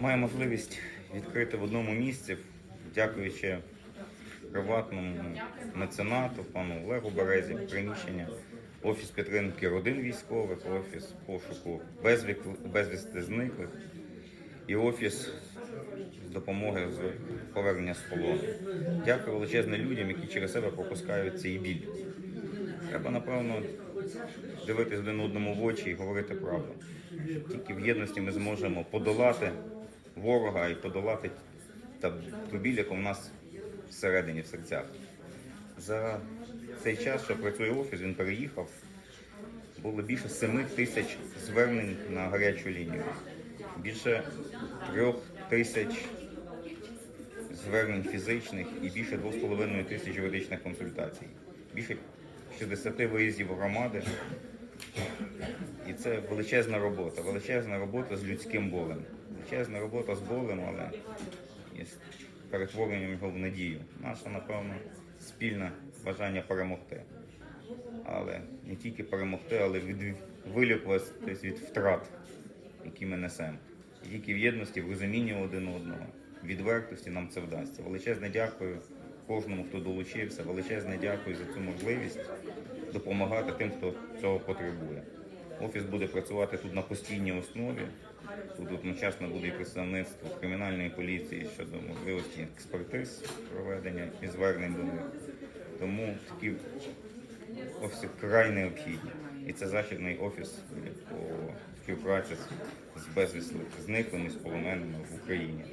Маю можливість відкрити в одному місці, дякуючи приватному меценату, пану Олегу Березі, приміщення, офіс підтримки родин військових, офіс пошуку безвісти зниклих і офіс допомоги з повернення з полону. Дякую величезне людям, які через себе пропускають цей біль. Треба, напевно, дивитись один одному в очі і говорити правду. Тільки в єдності ми зможемо подолати ворога і подолати ту біль, яка в нас всередині, в серцях. За цей час, що працює офіс, він переїхав. Було більше 7 тисяч звернень на гарячу лінію. Більше трьох тисяч звернень фізичних і більше 2,5 тисяч юридичних консультацій. Більше 60 виїздів громади. І це величезна робота, величезна робота з людським болем. Величезна робота з болем, але і з перетворенням його в надію. Наше, напевно, спільне бажання перемогти. Але не тільки перемогти, але від вилікуватись від втрат, які ми несемо. І тільки в єдності, в розумінні один одного, відвертості нам це вдасться. Величезне дякую кожному, хто долучився. Величезне дякую за цю можливість допомагати тим, хто цього потребує. Офіс буде працювати тут на постійній основі. Тут одночасно буде і представництво кримінальної поліції щодо можливості експертиз проведення і звернень до них. Тому такі офіси край необхідні. І це західний офіс по співпраці з- безвісно зниклими з полоненими в Україні.